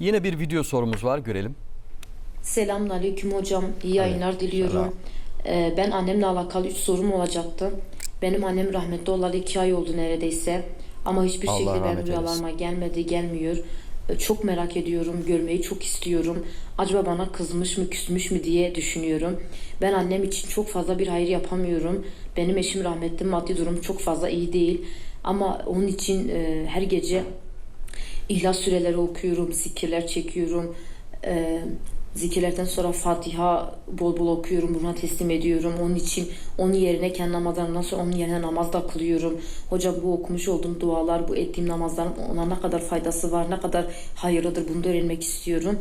Yine bir video sorumuz var görelim. Selamünaleyküm hocam. İyi yayınlar diliyorum. Ee, ben annemle alakalı 3 sorum olacaktı. Benim annem rahmetli olalı 2 ay oldu neredeyse. Ama hiçbir Allah şekilde benim rüyalarıma gelmedi, gelmiyor. Ee, Çok merak ediyorum, görmeyi çok istiyorum. Acaba bana kızmış mı, küsmüş mü diye düşünüyorum. Ben annem için çok fazla bir hayır yapamıyorum. Benim eşim rahmetli, maddi durum çok fazla iyi değil. Ama onun için e, her gece İhlas süreleri okuyorum, zikirler çekiyorum. Ee, zikirlerden sonra Fatiha bol bol okuyorum, buna teslim ediyorum. Onun için onun yerine kendi namazlarımdan sonra onun yerine namaz da kılıyorum. Hocam bu okumuş olduğum dualar, bu ettiğim namazların ona ne kadar faydası var, ne kadar hayırlıdır bunu da öğrenmek istiyorum.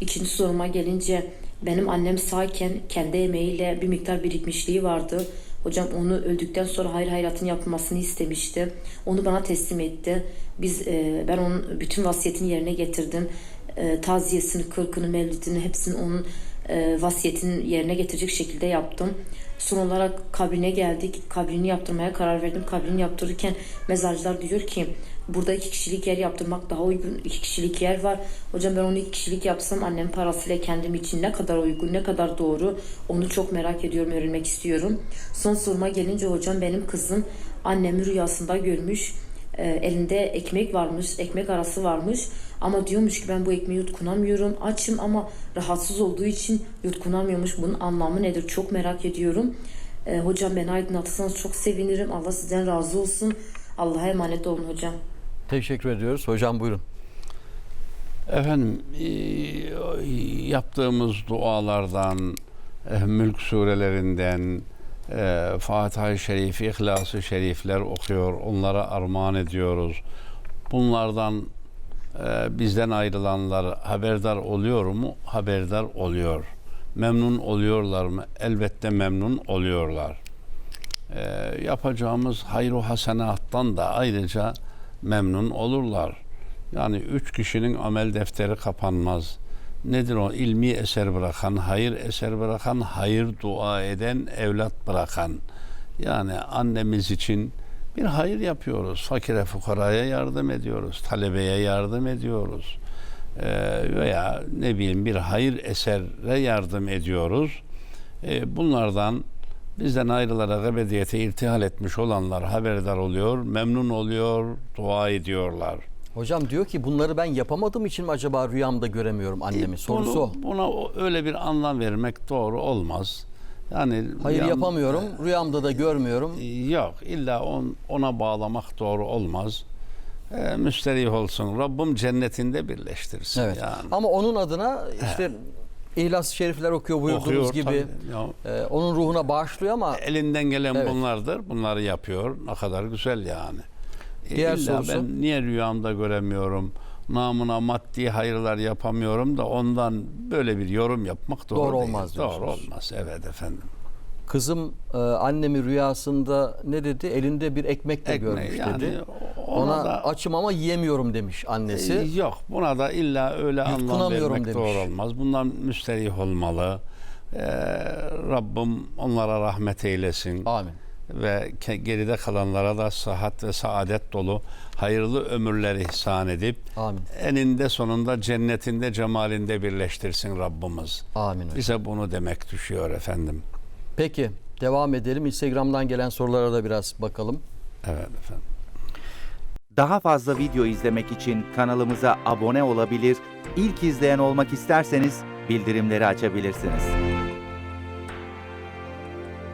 İkinci soruma gelince benim annem sağken kendi emeğiyle bir miktar birikmişliği vardı. Hocam onu öldükten sonra hayır hayratın yapılmasını istemişti. Onu bana teslim etti. Biz e, ben onun bütün vasiyetini yerine getirdim. E, taziyesini, kırkını, mevlidini hepsini onun e, vasiyetinin yerine getirecek şekilde yaptım. Son olarak kabrine geldik. Kabrini yaptırmaya karar verdim. Kabrini yaptırırken mezarcılar diyor ki burada iki kişilik yer yaptırmak daha uygun. İki kişilik yer var. Hocam ben onu iki kişilik yapsam annem parasıyla kendim için ne kadar uygun, ne kadar doğru onu çok merak ediyorum, öğrenmek istiyorum. Son soruma gelince hocam benim kızım annemi rüyasında görmüş. E, elinde ekmek varmış, ekmek arası varmış. Ama diyormuş ki ben bu ekmeği yutkunamıyorum. Açım ama rahatsız olduğu için yutkunamıyormuş. Bunun anlamı nedir? Çok merak ediyorum. E, hocam beni aydınlatırsanız çok sevinirim. Allah sizden razı olsun. Allah'a emanet olun hocam. Teşekkür ediyoruz. Hocam buyurun. Efendim e, yaptığımız dualardan, e, mülk surelerinden, e, Fatiha-i Şerif, İhlas-ı Şerifler okuyor, onlara armağan ediyoruz. Bunlardan e, bizden ayrılanlar haberdar oluyor mu? Haberdar oluyor. Memnun oluyorlar mı? Elbette memnun oluyorlar. E, yapacağımız hayru hasenattan da ayrıca memnun olurlar. Yani üç kişinin amel defteri kapanmaz. Nedir o? İlmi eser bırakan, hayır eser bırakan, hayır dua eden, evlat bırakan. Yani annemiz için bir hayır yapıyoruz. Fakire fukaraya yardım ediyoruz. Talebeye yardım ediyoruz. Ee, veya ne bileyim bir hayır esere yardım ediyoruz. Ee, bunlardan bizden ayrılarak ebediyete irtihal etmiş olanlar haberdar oluyor, memnun oluyor, dua ediyorlar. Hocam diyor ki bunları ben yapamadığım için mi acaba rüyamda göremiyorum annemi? Sorusu Bunu- o. Buna öyle bir anlam vermek doğru olmaz. Yani Hayır yan- yapamıyorum. Rüyamda da görmüyorum. Yok illa on, ona bağlamak doğru olmaz. Ee, müsterih olsun. Rabbim cennetinde birleştirsin. Evet. Yani. Ama onun adına işte İhlas-ı Şerifler okuyor buyurduğunuz Okuyor gibi. tabii. Ya, Ee, onun ruhuna bağışlıyor ama elinden gelen Evet. bunlardır. Bunları yapıyor. Ne kadar güzel yani. E, Diğer illa sorusu? ben niye rüyamda göremiyorum? Namına maddi hayırlar yapamıyorum da ondan böyle bir yorum yapmak doğru, Doğru değil. olmaz Doğru diyorsunuz. olmaz. Evet efendim. kızım e, annemi rüyasında ne dedi? Elinde bir ekmek de Ekmeği, görmüş yani dedi. ona Ona da- açım ama yiyemiyorum demiş annesi. Ee, Yok buna da illa öyle anlam Yutkunamıyorum vermek demiş. doğru olmaz. Bundan müsterih olmalı. Ee, Rabbim onlara rahmet eylesin. Amin. Ve geride kalanlara da sıhhat ve saadet dolu hayırlı ömürler ihsan edip Amin. eninde sonunda cennetinde cemalinde birleştirsin Rabbimiz. Amin. hocam. Bize bunu demek düşüyor efendim. Peki devam edelim. Instagram'dan gelen sorulara da biraz bakalım. Evet efendim. Daha fazla video izlemek için kanalımıza abone olabilir, ilk izleyen olmak isterseniz bildirimleri açabilirsiniz.